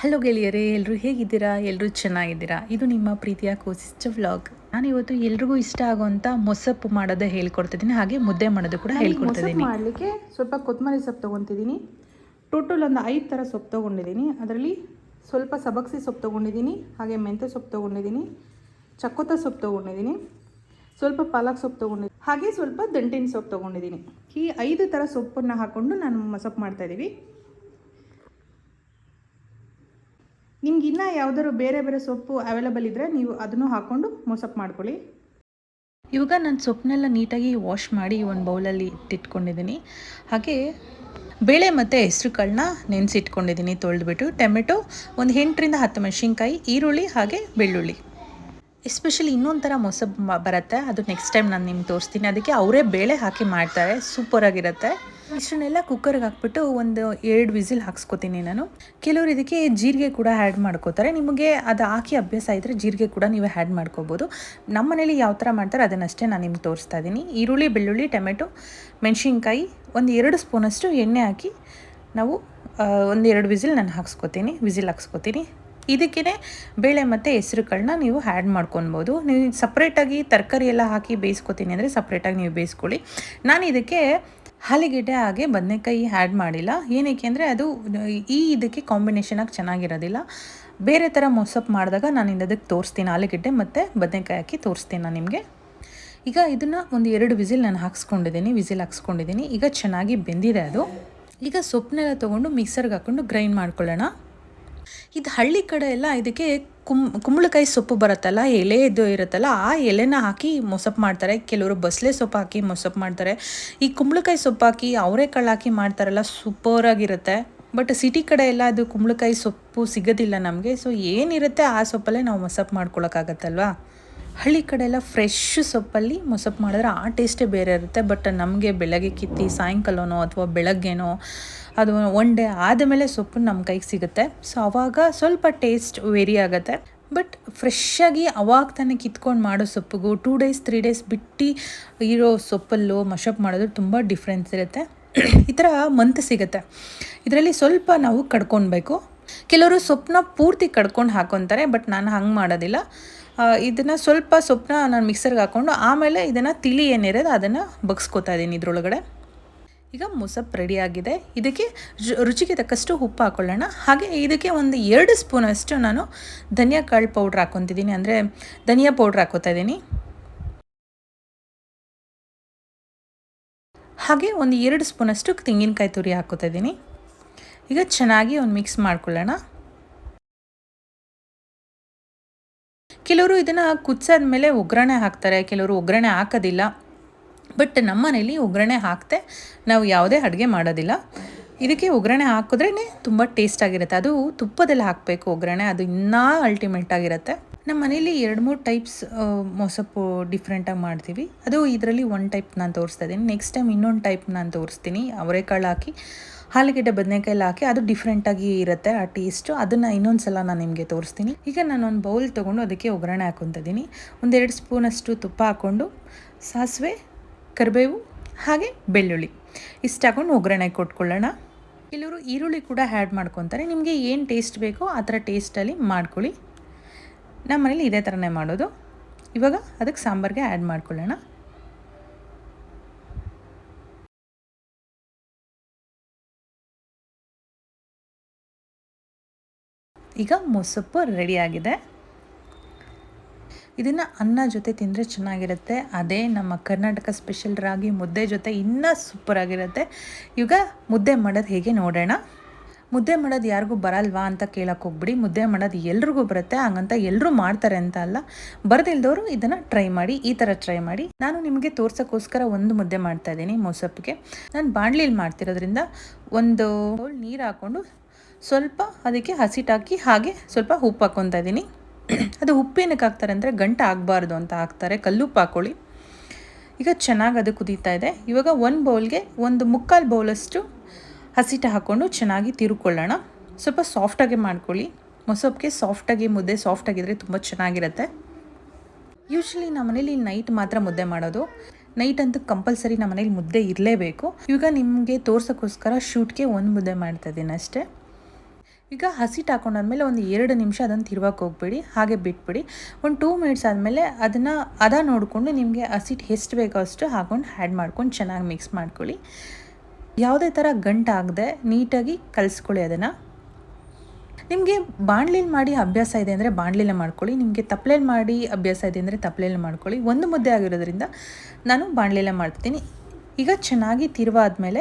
Hello ಗೆಳೆಯರೇ ಎಲ್ಲರೂ ಹೇಗಿದ್ದೀರಾ? ಎಲ್ಲರೂ ಚೆನ್ನಾಗಿದ್ದೀರಾ? ಇದು ನಿಮ್ಮ ಪ್ರೀತಿಯ ಕೋಸಿಸ್ಟ ವ್ಲಾಗ್. ನಾನು ಇವತ್ತು ಎಲ್ರಿಗೂ ಇಷ್ಟ ಆಗುವಂಥ ಮೊಸಪ್ಪು ಮಾಡೋದೇ ಹೇಳ್ಕೊಡ್ತಿದ್ದೀನಿ. ಹಾಗೆ ಮುದ್ದೆ ಮಾಡೋದು ಕೂಡ ಹೇಳ್ಕೊಡ್ತಿದ್ದೀನಿ. ಮಾಡಲಿಕ್ಕೆ ಸ್ವಲ್ಪ ಕೊತ್ತಂಬರಿ ಸೊಪ್ಪು ತೊಗೊತಿದ್ದೀನಿ. ಟೋಟಲ್ ಒಂದು ಐದು ಥರ ಸೊಪ್ಪು ತೊಗೊಂಡಿದ್ದೀನಿ. ಅದರಲ್ಲಿ ಸ್ವಲ್ಪ ಸಬಕ್ಸಿ ಸೊಪ್ಪು ತೊಗೊಂಡಿದ್ದೀನಿ. ಹಾಗೆ ಮೆಂತ್ಯ ಸೊಪ್ಪು ತೊಗೊಂಡಿದ್ದೀನಿ. ಚಕ್ಕೋತ ಸೊಪ್ಪು ತೊಗೊಂಡಿದ್ದೀನಿ. ಸ್ವಲ್ಪ ಪಾಲಕ್ ಸೊಪ್ಪು ತೊಗೊಂಡಿದ್ದೀನಿ. ಹಾಗೆ ಸ್ವಲ್ಪ ದಂಟಿನ ಸೊಪ್ಪು ತೊಗೊಂಡಿದ್ದೀನಿ. ಈ ಐದು ಥರ ಸೊಪ್ಪನ್ನು ಹಾಕ್ಕೊಂಡು ನಾನು ಮೊಸಪ್ಪು ಮಾಡ್ತಾಯಿದ್ದೀವಿ ನಿಮ್ಗೆ ಇನ್ನೂ ಯಾವ್ದಾದ್ರು ಬೇರೆ ಬೇರೆ ಸೊಪ್ಪು ಅವೈಲಬಲ್ ಇದ್ದರೆ ನೀವು ಅದನ್ನು ಹಾಕ್ಕೊಂಡು ಮೋಸಪ್ ಮಾಡ್ಕೊಳ್ಳಿ. ಇವಾಗ ನಾನು ಸೊಪ್ಪನ್ನೆಲ್ಲ ನೀಟಾಗಿ ವಾಶ್ ಮಾಡಿ ಒಂದು ಬೌಲಲ್ಲಿ ಇಟ್ಟಿಟ್ಕೊಂಡಿದ್ದೀನಿ ಹಾಗೆ ಬೇಳೆ ಮತ್ತು ಹೆಸರು ಕಾಳನ್ನ ನೆನೆಸಿಟ್ಕೊಂಡಿದ್ದೀನಿ ತೊಳೆದುಬಿಟ್ಟು, ಟೊಮೆಟೊ ಒಂದು ಎಂಟರಿಂದ ಹತ್ತು ಮೆಣಸಿನ್ಕಾಯಿ, ಈರುಳ್ಳಿ ಹಾಗೆ ಬೆಳ್ಳುಳ್ಳಿ. ಎಸ್ಪೆಷಲಿ ಇನ್ನೊಂದು ಥರ ಮೊಸಬ್ ಬರುತ್ತೆ. ಅದು ನೆಕ್ಸ್ಟ್ ಟೈಮ್ ನಾನು ನಿಮ್ಗೆ ತೋರಿಸ್ತೀನಿ. ಅದಕ್ಕೆ ಅವರೇ ಬೇಳೆ ಹಾಕಿ ಮಾಡ್ತಾರೆ. ಸೂಪರಾಗಿರುತ್ತೆ ಇಷ್ಟನ್ನೆಲ್ಲ ಕುಕ್ಕರ್ಗೆ ಹಾಕ್ಬಿಟ್ಟು ಒಂದು ಎರಡು ವಿಸಿಲ್ ಹಾಕ್ಸ್ಕೊತೀನಿ ನಾನು. ಕೆಲವರು ಇದಕ್ಕೆ ಜೀರಿಗೆ ಕೂಡ ಆ್ಯಡ್ ಮಾಡ್ಕೋತಾರೆ. ನಿಮಗೆ ಅದು ಹಾಕಿ ಅಭ್ಯಾಸ ಇದ್ದರೆ ಜೀರಿಗೆ ಕೂಡ ನೀವು ಆ್ಯಡ್ ಮಾಡ್ಕೋಬೋದು. ನಮ್ಮ ಮನೇಲಿ ಯಾವ ಥರ ಮಾಡ್ತಾರೆ ಅದನ್ನಷ್ಟೇ ನಾನು ನಿಮ್ಗೆ ತೋರಿಸ್ತಾ ಇದ್ದೀನಿ. ಈರುಳ್ಳಿ, ಬೆಳ್ಳುಳ್ಳಿ, ಟೊಮೆಟೊ, ಮೆಣಸಿನ್ಕಾಯಿ ಒಂದು ಎರಡು ಸ್ಪೂನಷ್ಟು ಎಣ್ಣೆ ಹಾಕಿ ನಾವು ಒಂದು ಎರಡು ವಿಸಿಲ್ ನಾನು ಹಾಕ್ಸ್ಕೊತೀನಿ, ವಿಸಿಲ್ ಹಾಕ್ಸ್ಕೊತೀನಿ. ಇದಕ್ಕೇ ಬೇಳೆ ಮತ್ತು ಹೆಸ್ರುಗಳನ್ನ ನೀವು ಆ್ಯಡ್ ಮಾಡ್ಕೊಬೋದು ನೀವು ಸಪ್ರೇಟಾಗಿ ತರಕಾರಿ ಎಲ್ಲ ಹಾಕಿ ಬೇಯಿಸ್ಕೊತೀನಿ ಅಂದರೆ ಸಪ್ರೇಟಾಗಿ ನೀವು ಬೇಯಿಸ್ಕೊಳ್ಳಿ. ನಾನು ಇದಕ್ಕೆ ಆಲೂಗೆಡ್ಡೆ ಹಾಗೆ ಬದನೆಕಾಯಿ ಆ್ಯಡ್ ಮಾಡಿಲ್ಲ. ಏನಕ್ಕೆ ಅಂದರೆ ಅದು ಈ ಇದಕ್ಕೆ ಕಾಂಬಿನೇಷನಾಗಿ ಚೆನ್ನಾಗಿರೋದಿಲ್ಲ. ಬೇರೆ ಥರ ಮೊಸಪ್ ಮಾಡಿದಾಗ ನಾನು ಅದಕ್ಕೆ ತೋರಿಸ್ತೀನಿ ಆಲೂಗೆಡ್ಡೆ ಮತ್ತು ಬದನೆಕಾಯಿ ಹಾಕಿ ತೋರಿಸ್ತೀನಿ ನಾನು ನಿಮಗೆ. ಈಗ ಇದನ್ನು ಒಂದು ಎರಡು ವಿಸಿಲ್ ನಾನು ಹಾಕ್ಸ್ಕೊಂಡಿದ್ದೀನಿ, ವಿಸಿಲ್ ಹಾಕ್ಸ್ಕೊಂಡಿದ್ದೀನಿ. ಈಗ ಚೆನ್ನಾಗಿ ಬೆಂದಿದೆ ಅದು. ಈಗ ಸೊಪ್ಪನ್ನೆಲ್ಲ ತೊಗೊಂಡು ಮಿಕ್ಸರ್ಗೆ ಹಾಕ್ಕೊಂಡು ಗ್ರೈಂಡ್ ಮಾಡ್ಕೊಳ್ಳೋಣ. ಇದು ಹಳ್ಳಿ ಕಡೆ ಎಲ್ಲ ಇದಕ್ಕೆ ಕುಮ್ ಕುಂಬಳಕಾಯಿ ಸೊಪ್ಪು ಬರುತ್ತಲ್ಲ, ಎಲೆ ಇದು ಇರುತ್ತಲ್ಲ, ಆ ಎಲೆನ ಹಾಕಿ ಮೊಸಪ್ಪು ಮಾಡ್ತಾರೆ. ಕೆಲವರು ಬಸಳೆ ಸೊಪ್ಪು ಹಾಕಿ ಮೊಸಪ್ಪು ಮಾಡ್ತಾರೆ. ಈ ಕುಂಬಳಕಾಯಿ ಸೊಪ್ಪು ಹಾಕಿ ಅವರೆಕಾಳು ಹಾಕಿ ಮಾಡ್ತಾರಲ್ಲ ಸೂಪರಾಗಿರುತ್ತೆ ಬಟ್ ಸಿಟಿ ಕಡೆ ಎಲ್ಲ ಅದು ಕುಂಬಳಕಾಯಿ ಸೊಪ್ಪು ಸಿಗೋದಿಲ್ಲ ನಮಗೆ. ಸೊ ಏನಿರುತ್ತೆ ಆ ಸೊಪ್ಪಲ್ಲೇ ನಾವು ಮೊಸಪ್ಪು ಮಾಡ್ಕೊಳಕ್ಕಾಗತ್ತಲ್ವಾ ಹಳ್ಳಿ ಕಡೆ ಎಲ್ಲ ಫ್ರೆಶ್ ಸೊಪ್ಪಲ್ಲಿ ಮೊಸಪ್ಪು ಮಾಡಿದ್ರೆ ಆ ಟೇಸ್ಟೇ ಬೇರೆ ಇರುತ್ತೆ. ಬಟ್ ನಮಗೆ ಬೆಳಗ್ಗೆ ಕಿತ್ತಿ, ಸಾಯಂಕಾಲನೋ ಅಥವಾ ಬೆಳಗ್ಗೆನೋ ಅದು ಒನ್ ಡೇ ಆದಮೇಲೆ ಸೊಪ್ಪು ನಮ್ಮ ಕೈಗೆ ಸಿಗುತ್ತೆ. ಸೊ ಅವಾಗ ಸ್ವಲ್ಪ ಟೇಸ್ಟ್ ವೇರಿ ಆಗುತ್ತೆ. ಬಟ್ ಫ್ರೆಶ್ಶಾಗಿ ಅವಾಗ ತಾನೇ ಕಿತ್ಕೊಂಡು ಮಾಡೋ ಸೊಪ್ಪಿಗೂ ಟೂ ಡೇಸ್ ತ್ರೀ ಡೇಸ್ ಬಿಟ್ಟು ಇರೋ ಸೊಪ್ಪಲ್ಲೂ ಮಶಪ್ ಮಾಡಿದ್ರೆ ತುಂಬ ಡಿಫ್ರೆನ್ಸ್ ಇರುತ್ತೆ. ಈ ಥರ ಮಂತ್ ಸಿಗುತ್ತೆ. ಇದರಲ್ಲಿ ಸ್ವಲ್ಪ ನಾವು ಕಡ್ಕೊಳ್ಬೇಕು ಕೆಲವರು ಸೊಪ್ಪನ್ನ ಪೂರ್ತಿ ಕಡ್ಕೊಂಡು ಹಾಕೊತಾರೆ ಬಟ್ ನಾನು ಹಂಗೆ ಮಾಡೋದಿಲ್ಲ. ಇದನ್ನು ಸ್ವಲ್ಪ ಸೊಪ್ಪನ್ನ ನಾನು ಮಿಕ್ಸರ್ಗೆ ಹಾಕ್ಕೊಂಡು ಆಮೇಲೆ ಇದನ್ನು ತಿಳಿ ಏನಿರೋದು ಅದನ್ನು ಬಗ್ಸ್ಕೊತಾ ಇದ್ದೀನಿ ಇದರೊಳಗಡೆ. ಈಗ ಮೊಸಪ್ಪು ರೆಡಿ ಆಗಿದೆ. ಇದಕ್ಕೆ ರುಚಿಗೆ ತಕ್ಕಷ್ಟು ಉಪ್ಪು ಹಾಕೊಳ್ಳೋಣ. ಹಾಗೆ ಇದಕ್ಕೆ ಒಂದು ಎರಡು ಸ್ಪೂನಷ್ಟು ನಾನು ಧನಿಯಾ ಕಾಳು ಪೌಡ್ರ್ ಹಾಕ್ಕೊತಿದ್ದೀನಿ ಅಂದರೆ ಧನಿಯಾ ಪೌಡ್ರ್ ಹಾಕೋತಾ ಇದ್ದೀನಿ ಹಾಗೆ ಒಂದು ಎರಡು ಸ್ಪೂನಷ್ಟು ತೆಂಗಿನಕಾಯಿ ತುರಿ ಹಾಕೋತಾ ಇದ್ದೀನಿ ಈಗ ಚೆನ್ನಾಗಿ ಒಂದು ಮಿಕ್ಸ್ ಮಾಡ್ಕೊಳ್ಳೋಣ. ಕೆಲವರು ಇದನ್ನು ಕುದಿಸಾದ ಮೇಲೆ ಒಗ್ಗರಣೆ ಹಾಕ್ತಾರೆ, ಕೆಲವರು ಒಗ್ಗರಣೆ ಹಾಕೋದಿಲ್ಲ. ಬಟ್ ನಮ್ಮ ಮನೇಲಿ ಒಗ್ಗರಣೆ ಹಾಕ್ತೆ, ನಾವು ಯಾವುದೇ ಅಡುಗೆ ಮಾಡೋದಿಲ್ಲ. ಇದಕ್ಕೆ ಒಗ್ಗರಣೆ ಹಾಕಿದ್ರೇ ತುಂಬ ಟೇಸ್ಟ್ ಆಗಿರುತ್ತೆ. ಅದು ತುಪ್ಪದಲ್ಲಿ ಹಾಕಬೇಕು ಒಗ್ಗರಣೆ, ಅದು ಇನ್ನೂ ಅಲ್ಟಿಮೇಟ್ ಆಗಿರುತ್ತೆ. ನಮ್ಮ ಮನೇಲಿ ಎರಡು ಮೂರು ಟೈಪ್ಸ್ ಮೊಸಪ್ಪು ಡಿಫ್ರೆಂಟಾಗಿ ಮಾಡ್ತೀವಿ. ಅದು ಇದರಲ್ಲಿ ಒನ್ ಟೈಪ್ ನಾನು ತೋರಿಸ್ತಾ ಇದ್ದೀನಿ. ನೆಕ್ಸ್ಟ್ ಟೈಮ್ ಇನ್ನೊಂದು ಟೈಪ್ ನಾನು ತೋರಿಸ್ತೀನಿ. ಅವರೆಕಾಳು ಹಾಕಿ ಆಲೂಗೆಡ್ಡೆ ಬದನೆಕಾಯಲ್ಲಿ ಹಾಕಿ, ಅದು ಡಿಫ್ರೆಂಟಾಗಿ ಇರುತ್ತೆ ಆ ಟೇಸ್ಟು ಅದನ್ನು ಇನ್ನೊಂದು ಸಲ ನಾನು ನಿಮಗೆ ತೋರಿಸ್ತೀನಿ. ಈಗ ನಾನು ಒಂದು ಬೌಲ್ ತೊಗೊಂಡು ಅದಕ್ಕೆ ಒಗ್ಗರಣೆ ಹಾಕೊತಿದ್ದೀನಿ ಒಂದೆರಡು ಸ್ಪೂನಷ್ಟು ತುಪ್ಪ ಹಾಕ್ಕೊಂಡು, ಸಾಸಿವೆ, ಕರಿಬೇವು, ಹಾಗೆ ಬೆಳ್ಳುಳ್ಳಿ. ಇಷ್ಟು ಹಾಕೊಂಡು ಒಗ್ಗರಣೆ ಕೊಟ್ಕೊಳ್ಳೋಣ. ಕೆಲವರು ಈರುಳ್ಳಿ ಕೂಡ ಆ್ಯಡ್ ಮಾಡ್ಕೊತಾರೆ. ನಿಮಗೆ ಏನು ಟೇಸ್ಟ್ ಬೇಕೋ ಆ ಥರ ಟೇಸ್ಟಲ್ಲಿ ಮಾಡ್ಕೊಳ್ಳಿ. ನಮ್ಮ ಮನೇಲಿ ಇದೇ ಥರನೇ ಮಾಡೋದು. ಇವಾಗ ಅದಕ್ಕೆ ಸಾಂಬಾರಿಗೆ ಆ್ಯಡ್ ಮಾಡ್ಕೊಳ್ಳೋಣ. ಈಗ ಮೊಸಪ್ಪು ರೆಡಿಯಾಗಿದೆ ಇದನ್ನು ಅನ್ನ ಜೊತೆ ತಿಂದರೆ ಚೆನ್ನಾಗಿರುತ್ತೆ. ಅದೇ ನಮ್ಮ ಕರ್ನಾಟಕ ಸ್ಪೆಷಲ್ ರಾಗಿ ಮುದ್ದೆ ಜೊತೆ ಇನ್ನೂ ಸೂಪರಾಗಿರುತ್ತೆ ಈಗ ಮುದ್ದೆ ಮಾಡೋದು ಹೇಗೆ ನೋಡೋಣ. ಮುದ್ದೆ ಮಾಡೋದು ಯಾರಿಗೂ ಬರಲ್ವಾ ಅಂತ ಕೇಳಕ್ಕೆ ಹೋಗ್ಬಿಡಿ. ಮುದ್ದೆ ಮಾಡೋದು ಎಲ್ರಿಗೂ ಬರುತ್ತೆ, ಹಂಗಂತ ಎಲ್ಲರೂ ಮಾಡ್ತಾರೆ ಅಂತ ಅಲ್ಲ. ಬರದಿಲ್ದವರು ಇದನ್ನು ಟ್ರೈ ಮಾಡಿ, ಈ ಥರ ಟ್ರೈ ಮಾಡಿ. ನಾನು ನಿಮಗೆ ತೋರ್ಸೋಕ್ಕೋಸ್ಕರ ಒಂದು ಮುದ್ದೆ ಮಾಡ್ತಾ ಇದ್ದೀನಿ ಮೊಸಪ್ಪಿಗೆ ನಾನು ಬಾಣಲಿಲಿ ಮಾಡ್ತಿರೋದ್ರಿಂದ ಒಂದು ನೀರು ಹಾಕ್ಕೊಂಡು ಸ್ವಲ್ಪ ಅದಕ್ಕೆ ಹಸಿಟಾಕಿ ಹಾಗೆ ಸ್ವಲ್ಪ ಉಪ್ಪು ಹಾಕ್ಕೊತಾ ಇದ್ದೀನಿ. ಅದು ಉಪ್ಪೇನಕ್ಕೆ ಹಾಕ್ತಾರೆ ಅಂದರೆ ಗಂಟು ಆಗಬಾರ್ದು ಅಂತ ಹಾಕ್ತಾರೆ, ಕಲ್ಲುಪ್ಪು ಹಾಕ್ಕೊಳ್ಳಿ ಈಗ ಚೆನ್ನಾಗಿ ಅದು ಕುದೀತಾ ಇದೆ. ಇವಾಗ ಒಂದು ಬೌಲ್ಗೆ ಒಂದು ಮುಕ್ಕಾಲು ಬೌಲಷ್ಟು ಹಸಿಟ ಹಾಕ್ಕೊಂಡು ಚೆನ್ನಾಗಿ ತಿರುಕೊಳ್ಳೋಣ. ಸ್ವಲ್ಪ ಸಾಫ್ಟಾಗಿ ಮಾಡ್ಕೊಳ್ಳಿ. ಮೊಸೊಪ್ಪಿಗೆ ಸಾಫ್ಟಾಗಿ ಮುದ್ದೆ ಸಾಫ್ಟಾಗಿದ್ದರೆ ತುಂಬ ಚೆನ್ನಾಗಿರುತ್ತೆ. ಯೂಶ್ವಲಿ ನಮ್ಮ ಮನೇಲಿ ನೈಟ್ ಮಾತ್ರ ಮುದ್ದೆ ಮಾಡೋದು. ನೈಟ್ ಅಂತೂ ಕಂಪಲ್ಸರಿ ನಮ್ಮ ಮನೇಲಿ ಮುದ್ದೆ ಇರಲೇಬೇಕು. ಈಗ ನಿಮಗೆ ತೋರ್ಸೋಕ್ಕೋಸ್ಕರ ಶೂಟ್ಗೆ ಒಂದು ಮುದ್ದೆ ಮಾಡ್ತಾ ಇದ್ದೀನಿ ಅಷ್ಟೇ. ಈಗ ಹಸಿಟ್ಟು ಹಾಕೊಂಡಾದ್ಮೇಲೆ ಒಂದು ಎರಡು ನಿಮಿಷ ಅದನ್ನು ತಿರುವಕ್ಕೆ ಹೋಗ್ಬೇಡಿ. ಹಾಗೆ ಬಿಟ್ಬಿಡಿ. ಒಂದು ಟೂ ಮಿನಿಟ್ಸ್ ಆದಮೇಲೆ ಅದನ್ನು ಅದ ನೋಡಿಕೊಂಡು ನಿಮಗೆ ಹಸಿಟ್ಟು ಎಷ್ಟು ಬೇಕೋ ಅಷ್ಟು ಹಾಕೊಂಡು ಆ್ಯಡ್ ಮಾಡ್ಕೊಂಡು ಚೆನ್ನಾಗಿ ಮಿಕ್ಸ್ ಮಾಡ್ಕೊಳ್ಳಿ. ಯಾವುದೇ ಥರ ಗಂಟಾಗದೆ ನೀಟಾಗಿ ಕಲಿಸ್ಕೊಳ್ಳಿ ಅದನ್ನು. ನಿಮಗೆ ಬಾಣಲಿಲಿ ಮಾಡಿ ಅಭ್ಯಾಸ ಇದೆ ಅಂದರೆ ಬಾಣಲಿಲೇ ಮಾಡ್ಕೊಳ್ಳಿ, ನಿಮಗೆ ತಪ್ಪಲೇಲಿ ಮಾಡಿ ಅಭ್ಯಾಸ ಇದೆ ಅಂದರೆ ತಪ್ಪಲೇಲಿ ಮಾಡ್ಕೊಳ್ಳಿ. ಒಂದು ಮುದ್ದೆ ಆಗಿರೋದ್ರಿಂದ ನಾನು ಬಾಣಲಿಲೇ ಮಾಡ್ತೀನಿ. ಈಗ ಚೆನ್ನಾಗಿ ತಿರುವಾದ್ಮೇಲೆ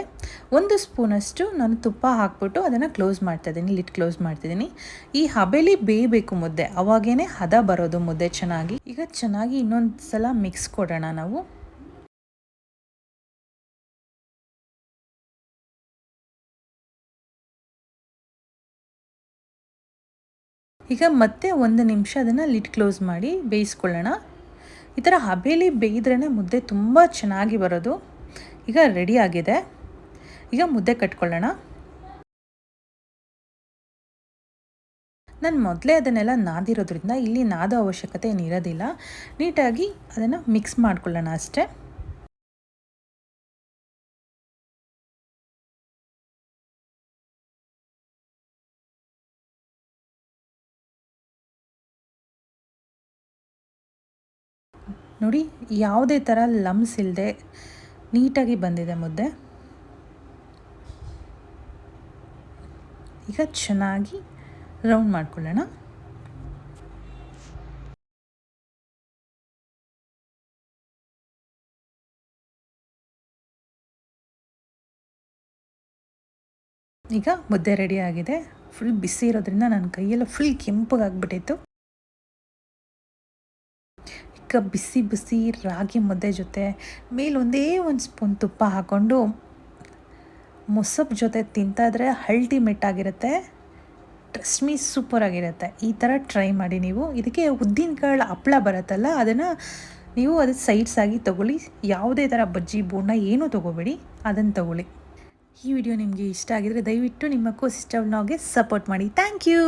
ಒಂದು ಸ್ಪೂನಷ್ಟು ನಾನು ತುಪ್ಪ ಹಾಕ್ಬಿಟ್ಟು ಅದನ್ನು ಕ್ಲೋಸ್ ಮಾಡ್ತಾಯಿದ್ದೀನಿ ಲಿಟ್ ಕ್ಲೋಸ್ ಮಾಡ್ತಿದ್ದೀನಿ ಈ ಹಬೆಲಿ ಬೇಯಬೇಕು ಮುದ್ದೆ ಅವಾಗೇ ಹದ ಬರೋದು ಮುದ್ದೆ ಚೆನ್ನಾಗಿ. ಈಗ ಚೆನ್ನಾಗಿ ಇನ್ನೊಂದು ಸಲ ಮಿಕ್ಸ್ ಕೊಡೋಣ ನಾವು. ಈಗ ಮತ್ತೆ ಒಂದು ನಿಮಿಷ ಅದನ್ನು ಲಿಡ್ ಕ್ಲೋಸ್ ಮಾಡಿ ಬೇಯಿಸ್ಕೊಳ್ಳೋಣ. ಈ ಥರ ಹಬೇಲಿ ಬೇಯಿದ್ರೇ ಮುದ್ದೆ ತುಂಬ ಚೆನ್ನಾಗಿ ಬರೋದು. ಈಗ ರೆಡಿ ಆಗಿದೆ. ಈಗ ಮುದ್ದೆ ಕಟ್ಕೊಳ್ಳೋಣ. ನಾನು ಮೊದಲೇ ಅದನ್ನೆಲ್ಲ ನಾದಿರೋದ್ರಿಂದ ಇಲ್ಲಿ ನಾದೋ ಅವಶ್ಯಕತೆ ಏನಿರೋದಿಲ್ಲ. ನೀಟಾಗಿ ಅದನ್ನು ಮಿಕ್ಸ್ ಮಾಡ್ಕೊಳ್ಳೋಣ ಅಷ್ಟೇ. ನೋಡಿ, ಯಾವುದೇ ಥರ ಲಮ್ಸ್ ಇಲ್ಲದೆ ನೀಟಾಗಿ ಬಂದಿದೆ ಮುದ್ದೆ. ಈಗ ಚೆನ್ನಾಗಿ ರೌಂಡ್ ಮಾಡ್ಕೊಳ್ಳೋಣ. ಈಗ ಮುದ್ದೆ ರೆಡಿ ಆಗಿದೆ. ಫುಲ್ ಬಿಸಿ ಇರೋದ್ರಿಂದ ನನ್ನ ಕೈಯೆಲ್ಲ ಫುಲ್ ಕೆಂಪಗಾಗ್ಬಿಟ್ಟಿತ್ತು. ಈಗ ಬಿಸಿ ಬಿಸಿ ರಾಗಿ ಮುದ್ದೆ ಜೊತೆ ಮೇಲೊಂದೇ ಒಂದು ಸ್ಪೂನ್ ತುಪ್ಪ ಹಾಕ್ಕೊಂಡು ಮೊಸಬ್ ಜೊತೆ ತಿಂತಾಯಿದ್ರೆ ಅಲ್ಟಿಮೇಟ್ ಆಗಿರುತ್ತೆ. ಟ್ರಸ್ಟ್ ಮೀ ಸೂಪರಾಗಿರುತ್ತೆ ಈ ಥರ ಟ್ರೈ ಮಾಡಿ ನೀವು. ಇದಕ್ಕೆ ಉದ್ದಿನಕಾಳು ಹಪ್ಪಳ ಬರುತ್ತಲ್ಲ, ಅದನ್ನು ನೀವು ಅದು ಸೈಡ್ಸ್ ಆಗಿ ತೊಗೊಳ್ಳಿ. ಯಾವುದೇ ಥರ ಬಜ್ಜಿ, ಬೋಂಡ ಏನೂ ತೊಗೋಬೇಡಿ, ಅದನ್ನು ತೊಗೊಳ್ಳಿ. ಈ ವಿಡಿಯೋ ನಿಮಗೆ ಇಷ್ಟ ಆಗಿದರೆ ದಯವಿಟ್ಟು ನಿಮ್ಮ ಕೋ ಸಿಸ್ಟರ್ ಸಪೋರ್ಟ್ ಮಾಡಿ. Thank you